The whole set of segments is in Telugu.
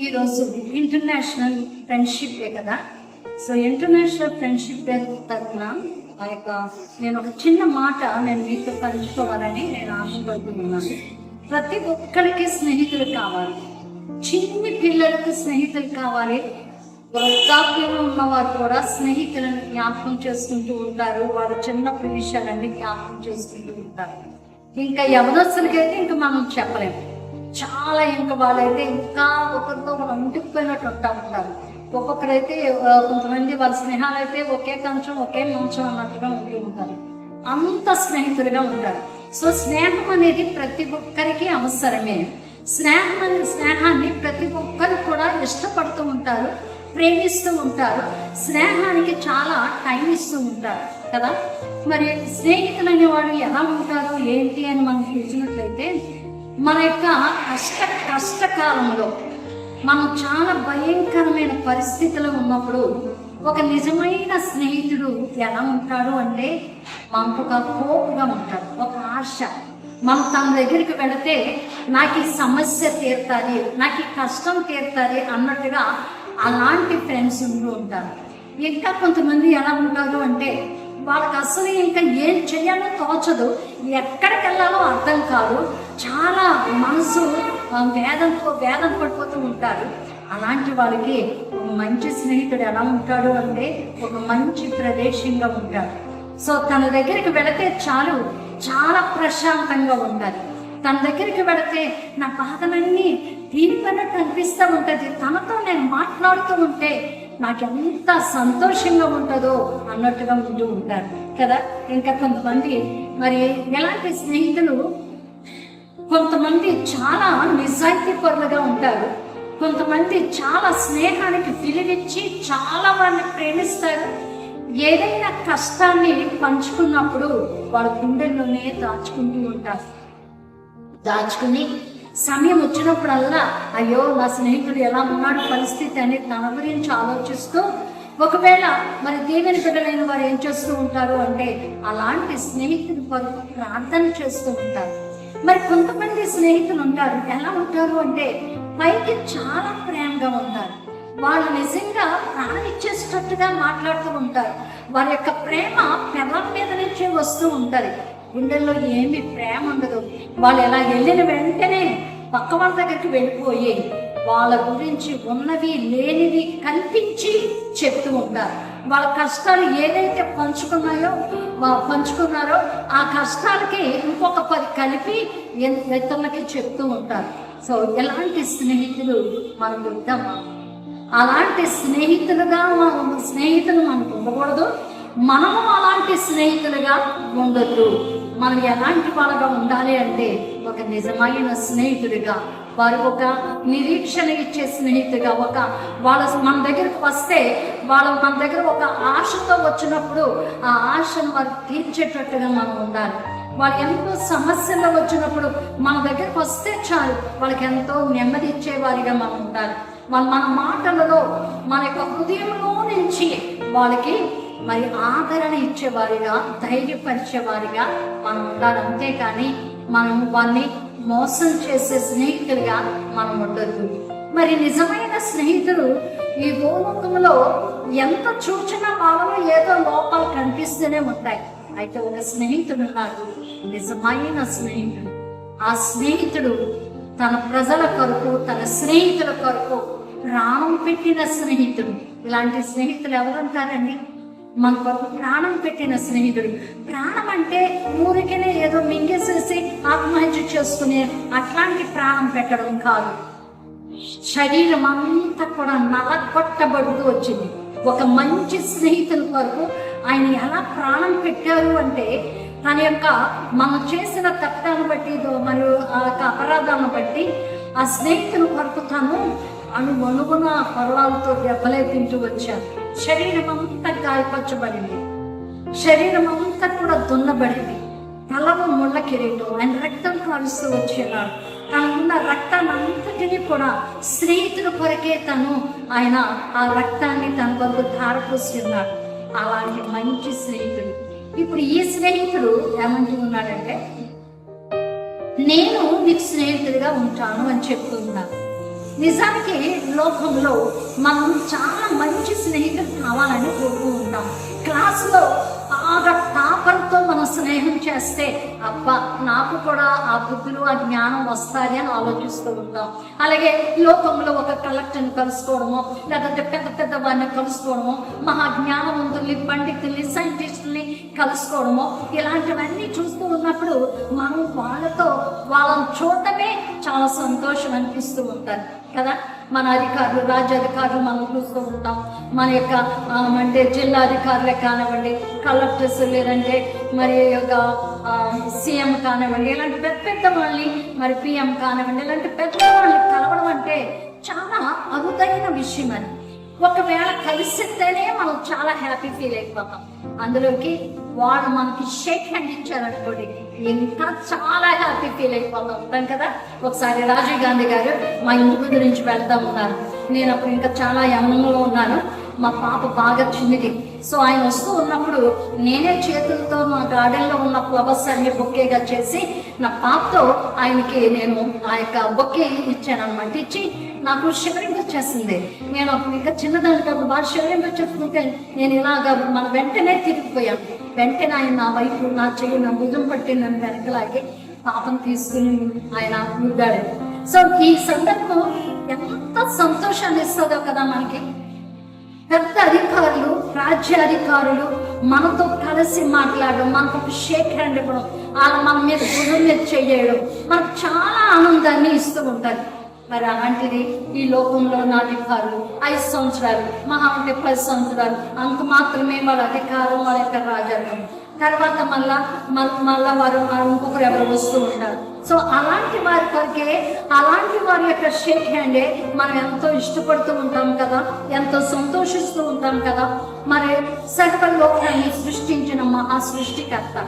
ఈరోజు ఇంటర్నేషనల్ ఫ్రెండ్షిప్ డే కదా. సో ఇంటర్నేషనల్ ఫ్రెండ్షిప్ డే తరఫున ఆ యొక్క నేను ఒక చిన్న మాట నేను మీతో పంచుకోవాలని నేను ఆశపడుతున్నాను. ప్రతి ఒక్కరికి స్నేహితులు కావాలి. చిన్ని పిల్లలకు స్నేహితులు కావాలి. వృద్ధాప్యంలో ఉన్నవారు కూడా స్నేహితులను జ్ఞాపకం చేసుకుంటూ ఉంటారు. వారు చిన్నప్పటి విషయాలన్నీ జ్ఞాపకం చేసుకుంటూ ఉంటారు. ఇంకా యవనస్తులకైతే ఇంకా మనం చెప్పలేము. చాలా ఇంకా వాళ్ళైతే ఇంకా ఒకరితో మనం అంటుకుపోయినట్టు ఉంటా ఉంటారు. ఒక్కొక్కరైతే కొంతమంది వాళ్ళ స్నేహాలు అయితే ఒకే కంచం ఒకే మంచం అన్నట్టుగా ఉంటూ ఉంటారు. అంత స్నేహితుడిగా ఉంటారు. సో స్నేహం అనేది ప్రతి ఒక్కరికి అవసరమే. స్నేహం అనే స్నేహాన్ని ప్రతి ఒక్కరు కూడా ఇష్టపడుతూ ఉంటారు ప్రేమిస్తూ ఉంటారు. స్నేహానికి చాలా టైం ఇస్తూ ఉంటారు కదా? మరి స్నేహితులు అనేవాడు ఎలా ఉంటారు ఏంటి అని మనం చూసినట్లయితే మన యొక్క కష్ట కష్టకాలంలో మనం చాలా భయంకరమైన పరిస్థితిలో ఉన్నప్పుడు ఒక నిజమైన స్నేహితుడు ఎలా ఉంటాడు అంటే మనకు ఒక హోప్గా ఉంటాడు ఒక ఆశ. మనం తన దగ్గరికి వెళితే నాకు ఈ సమస్య తీరుతుంది నాకు ఈ కష్టం తీరుతుంది అన్నట్టుగా అలాంటి ఫ్రెండ్స్ ఉంటూ ఉంటారు. ఇంకా కొంతమంది ఎలా ఉంటారు అంటే వాళ్ళకి అసలు ఇంకా ఏం చేయాలో తోచదు ఎక్కడికి వెళ్ళాలో అర్థం కాదు చాలా మనసు వేదంతో వేదన పడిపోతూ ఉంటారు. అలాంటి వాళ్ళకి ఒక మంచి స్నేహితుడు ఎలా ఉంటాడు అంటే ఒక మంచి ప్రదేశంగా ఉంటాడు సో తన దగ్గరికి వెళితే చాలు చాలా ప్రశాంతంగా ఉండాలి. తన దగ్గరికి వెళితే నా బాధలన్నీ తీరిపోయినట్టు అనిపిస్తూ ఉంటుంది. తనతో నేను మాట్లాడుతూ ఉంటే నాకు ఎంత సంతోషంగా ఉంటుందో అన్నట్టుగా ఉంటూ ఉంటారు. కదా? ఇంకా కొంతమంది మరి ఎలాంటి స్నేహితులు కొంతమంది చాలా నిజాయితీ పరులుగా ఉంటారు. కొంతమంది చాలా స్నేహానికి విలువిచ్చి చాలా వారిని ప్రేమిస్తారు. ఏదైనా కష్టాన్ని పంచుకున్నప్పుడు వాళ్ళ గుండెల్లోనే దాచుకుంటూ ఉంటారు. దాచుకుని సమయం వచ్చినప్పుడల్లా అయ్యో నా స్నేహితుడు ఎలా ఉన్నాడు పరిస్థితి అనేది తన గురించి ఆలోచిస్తూ ఒకవేళ మరి దేవుని బిడ్డలైన వారు ఏం చేస్తూ ఉంటారు అంటే అలాంటి స్నేహితుని కొరకు ప్రార్థన చేస్తూ ఉంటారు. మరి కొంతమంది స్నేహితులు ఉంటారు. ఎలా ఉంటారు అంటే పైకి చాలా ప్రేమగా ఉంటారు. వాళ్ళు నిజంగా ప్రాణిచ్చేటట్టుగా మాట్లాడుతూ ఉంటారు. వారి యొక్క ప్రేమ పెళ్ళం మీద నుంచే వస్తూ ఉంటుంది. గుండెల్లో ఏమి ప్రేమ ఉండదు. వాళ్ళు ఎలా వెళ్ళిన వెంటనే పక్క వాళ్ళ దగ్గరికి వెళ్ళిపోయి వాళ్ళ గురించి ఉన్నవి లేనివి కల్పించి చెప్తూ ఉంటారు. వాళ్ళ కష్టాలు ఏదైతే పంచుకున్నాయో పంచుకున్నారో ఆ కష్టాలకి ఇంకొక పది కలిపి ఇతరులకి చెప్తూ ఉంటారు. సో ఎలాంటి స్నేహితులు మనం ఇద్దామా అలాంటి స్నేహితులుగా మనం స్నేహితులు మనకు ఉండకూడదు. మనము అలాంటి స్నేహితులుగా ఉండొద్దు. మనం ఎలాంటి వాళ్ళగా ఉండాలి అంటే ఒక నిజమైన స్నేహితుడిగా వారు ఒక నిరీక్షణ ఇచ్చే స్నేహితుడిగా ఒక వాళ్ళ మన దగ్గరకు వస్తే వాళ్ళు మన దగ్గర ఒక ఆశతో వచ్చినప్పుడు ఆ ఆశను వారు తీర్చేటట్టుగా మనం ఉండాలి. వాళ్ళు ఎంతో సమస్యల్లో వచ్చినప్పుడు మన దగ్గరకు వస్తే చాలు. వాళ్ళకి ఎంతో నెమ్మది ఇచ్చేవారిగా మనం ఉండాలి. వాళ్ళు మన మాటలలో మన యొక్క హృదయంలో నుంచి వాళ్ళకి మరి ఆదరణ ఇచ్చేవారిగా ధైర్యపరిచేవారిగా మనం ఉండాలి. అంతేకాని మనం వాళ్ళని మోసం చేసే స్నేహితులుగా మనం ఉండొద్దు. మరి నిజమైన స్నేహితులు ఈ భూముఖంలో ఎంత చూచినా భావన ఏదో లోపాలు కనిపిస్తూనే ఉంటాయి. అయితే ఒక స్నేహితుడు ఉన్నాడు. నిజమైన స్నేహితుడు. ఆ స్నేహితుడు తన ప్రజల కొరకు తన స్నేహితుల కొరకు ప్రాణం పెట్టిన స్నేహితుడు. ఇలాంటి స్నేహితులు ఎవరుంటారండి? మన కొరకు ప్రాణం పెట్టిన స్నేహితుడు. ప్రాణం అంటే ఊరికనే ఏదో మింగేసేసి ఆత్మహత్య చేసుకునే అట్లాంటి ప్రాణం పెట్టడం కాదు. శరీరం అంతా కూడా నలగొట్టబడుతూ వచ్చింది. ఒక మంచి స్నేహితుల కొరకు ఆయన ఎలా ప్రాణం పెట్టారు అంటే తన యొక్క మనం చేసిన తప్పాన్ని బట్టి మరియు ఆ యొక్క అపరాధాలను బట్టి ఆ స్నేహితుల కొరకు తను అను అణుగున పొరలాలతో దెబ్బలే తింటూ వచ్చారు శరీరం అంతా గాయపరచబడింది. శరీరం అంతా కూడా దున్నబడింది. తలలో ముళ్ళ కిరీటం ఆయన రక్తం కాలుస్తూ వచ్చేవాడు తనకున్న రక్తాన్ని అంతటినీ కూడా స్నేహితుల కొరకే తను ఆయన ఆ రక్తాన్ని తన కొరకు ధారపోసి ఉన్నాడు. అలాంటి మంచి స్నేహితుడు. ఇప్పుడు ఈ స్నేహితుడు ఏమంటూ ఉన్నాడంటే నేను నీకు స్నేహితుడిగా ఉంటాను అని చెప్తున్నాను నిజానికి లోకంలో మనం చాలా మంచి స్నేహితులు కావాలని కోరుకుంటాం. ఉంటాం క్లాసులో బాగా తాపంతో మనం స్నేహం చేస్తే అబ్బా నాకు కూడా ఆ బుద్ధులు ఆ జ్ఞానం వస్తాయి అని ఆలోచిస్తూ ఉంటాం. అలాగే లోకంలో ఒక కలెక్టర్ని కలుసుకోవడమో లేదంటే పెద్ద పెద్ద వారిని కలుసుకోవడము మహా జ్ఞానవంతుల్ని పండితుల్ని సైంటిస్టుల్ని కలుసుకోవడము ఇలాంటివన్నీ చూస్తూ ఉన్నప్పుడు మనం వాళ్ళతో వాళ్ళని చూడటమే చాలా సంతోషం అనిపిస్తూ ఉంటారు కదా? మన అధికారులు రాజ్యాధికారులు మనం చూస్తూ ఉంటాం. మన యొక్క అంటే జిల్లా అధికారులే కానివ్వండి కలెక్టర్స్ లేదంటే మరి యొక్క సీఎం కానివ్వండి ఇలాంటి పెద్ద పెద్ద వాళ్ళని మరి పిఎం కానివ్వండి ఇలాంటి పెద్ద వాళ్ళని కలవడం అంటే చాలా అరుదైన విషయం అని ఒకవేళ కలిసిస్తేనే మనం చాలా హ్యాపీ ఫీల్ అయిపోతాం. అందులోకి వాళ్ళు మనకి షేక్ హ్యాండ్ ఇచ్చారనుకోండి ఇంకా చాలా హ్యాపీ ఫీల్ అయిపోతాం. ఉంటాం కదా? ఒకసారి రాజీవ్ గాంధీ గారు మా ఇంటి ముందు నుంచి వెళ్తా ఉన్నారు నేను అప్పుడు ఇంకా చాలా యమనంలో ఉన్నాను. మా పాప బాగా చిన్నది. సో ఆయన వస్తూ ఉన్నప్పుడు నేనే చేతులతో మా గార్డెన్లో ఉన్న ఫ్లవర్స్ అన్ని బొక్కేగా చేసి నా పాపతో ఆయనకి నేను ఆ యొక్క బొక్కే ఇచ్చాను అనమాట ఇచ్చి నాకు షివరింగ్ వచ్చేసింది నేను ఇంకా చిన్నదాని కాదు బాగా షివరింగ్ వచ్చేస్తుంటే నేను ఇలాగ మన వెంటనే తిరిగిపోయాను. వెంటనే ఆయన నా వైపు నా చెయ్యి నా భుజం పట్టి నన్ను వెనకలాగి పాపం తీసుకుని ఆయన ముద్దాడు సో ఈ సందర్భం ఎంత సంతోషాన్ని ఇస్తుందో కదా మనకి. పెద్ద అధికారులు రాజ్యాధికారులు మనతో కలిసి మాట్లాడడం మనకు ఒక షేక్ హ్యాండ్ ఇవ్వడం వాళ్ళ మన మీద భుజం మీద చేయడం మనకు చాలా ఆనందాన్ని ఇస్తూ ఉంటారు. మరి అలాంటిది ఈ లోకంలో ఉన్న ఐదు సంవత్సరాలు మహా అంటే పది సంవత్సరాలు అంత మాత్రమే వాళ్ళ అధికారం వాళ్ళ యొక్క రాజ్యాంగం తర్వాత మళ్ళా మళ్ళా మళ్ళా వారు ఇంకొకరు ఎవరు వస్తూ ఉంటారు. సో అలాంటి వారి కొరకే అలాంటి వారి యొక్క షేక్ హ్యాండే మనం ఎంతో ఇష్టపడుతూ ఉంటాం కదా ఎంతో సంతోషిస్తూ ఉంటాం కదా మరి సర్వలోకాన్ని సృష్టించిన మహా సృష్టికర్త.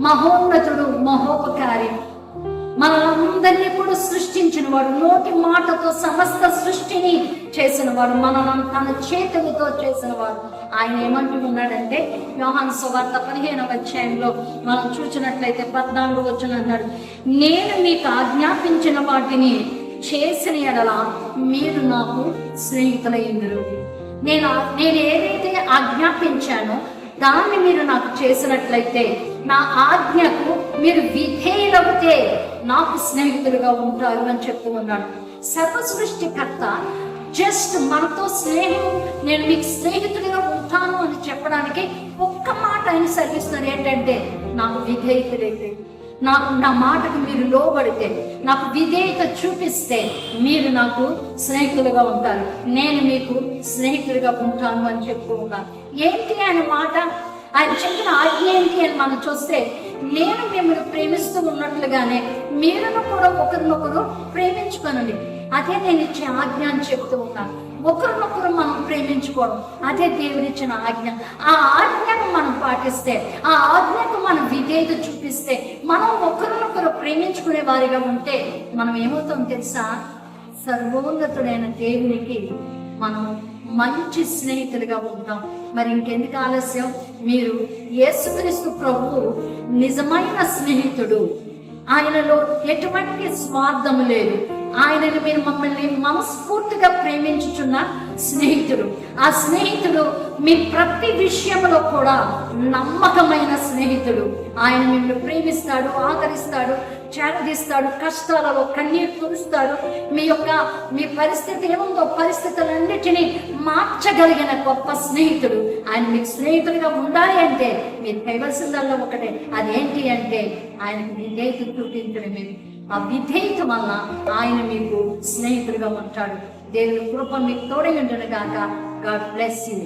మహోన్నతుడు మహోపకారి. మనందరినీ కూడా సృష్టించిన వాడు నోటి మాటతో సమస్త సృష్టిని చేసిన వాడు మనలను తన చేతులతో చేసిన వాడు ఆయన ఏమంటూ ఉన్నాడంటే యోహాన్ సువార్త పదిహేనవ అధ్యాయంలో మనం చూసినట్లయితే పద్నాలుగు వచ్చిన అన్నాడు నేను మీకు ఆజ్ఞాపించిన వాటిని చేసిన ఎడల మీరు నాకు స్నేహితులయ్యిందరు నేను నేను ఏదైతే ఆజ్ఞాపించానో దాన్ని మీరు నాకు చేసినట్లయితే నా ఆజ్ఞకు మీరు విధేయులవుతే నాకు స్నేహితులుగా ఉంటారు అని చెప్తూ ఉన్నాడు సర్వ సృష్టికర్త జస్ట్ మనతో స్నేహం నేను మీకు స్నేహితుడిగా ఉంటాను అని చెప్పడానికి ఒక్క మాట ఆయన సరిస్తున్నారు ఏంటంటే నాకు విధేయతలైతే నాకు నా మాటకు మీరు లోబడితే నాకు విధేయత చూపిస్తే మీరు నాకు స్నేహితులుగా ఉంటారు. నేను మీకు స్నేహితులుగా ఉంటాను అని చెప్తూ ఉన్నాను. ఏంటి ఆయన మాట? ఆయన చెప్పిన ఆజ్ఞ ఏంటి అని మనం చూస్తే నేను మిమ్మల్ని ప్రేమిస్తూ ఉన్నట్లుగానే మీరును కూడా ఒకరినొకరు ప్రేమించుకొనండి. అదే నేను ఇచ్చే ఆజ్ఞ అని చెప్తూ ఉన్నాను. ఒకరినొకరు మనం ప్రేమించుకోవడం అదే దేవుడిచ్చిన ఆజ్ఞ. ఆ ఆజ్ఞను మనం పాటిస్తే ఆ ఆజ్ఞకు మనం విధేయత చూపిస్తే మనం ఒకరినొకరు ప్రేమించుకునే వారిగా ఉంటే మనం ఏమవుతాం తెలుసా? సర్వోన్నతుడైన దేవునికి మనం మంచి స్నేహితులుగా ఉంటాం. మరి ఇంకెందుకు ఆలస్యం? మీరు యేసుక్రీస్తు ప్రభు నిజమైన స్నేహితుడు. ఆయనలో ఎటువంటి స్వార్థము లేదు. ఆయనను మీరు మమ్మల్ని మనస్ఫూర్తిగా ప్రేమించుచున్న స్నేహితుడు ఆ స్నేహితుడు మీ ప్రతి విషయంలో కూడా నమ్మకమైన స్నేహితుడు ఆయన మిమ్మల్ని ప్రేమిస్తాడు ఆదరిస్తాడు చేరదీస్తాడు కష్టాలలో కన్నీరు తుడుస్తాడు. మీ యొక్క మీ పరిస్థితి ఏముందో పరిస్థితులన్నిటినీ మార్చగలిగిన గొప్ప స్నేహితుడు. ఆయన మీకు స్నేహితుడిగా ఉండాలి అంటే మీరు కైవలసిందల్లో ఒకటే. అదేంటి అంటే ఆయనకు విధేయత చూపించడమే. ఆ విధేయత వల్ల ఆయన మీకు స్నేహితుడిగా ఉంటాడు. దేవుని కృప మీకు తోడై ఉండను గాక. God bless you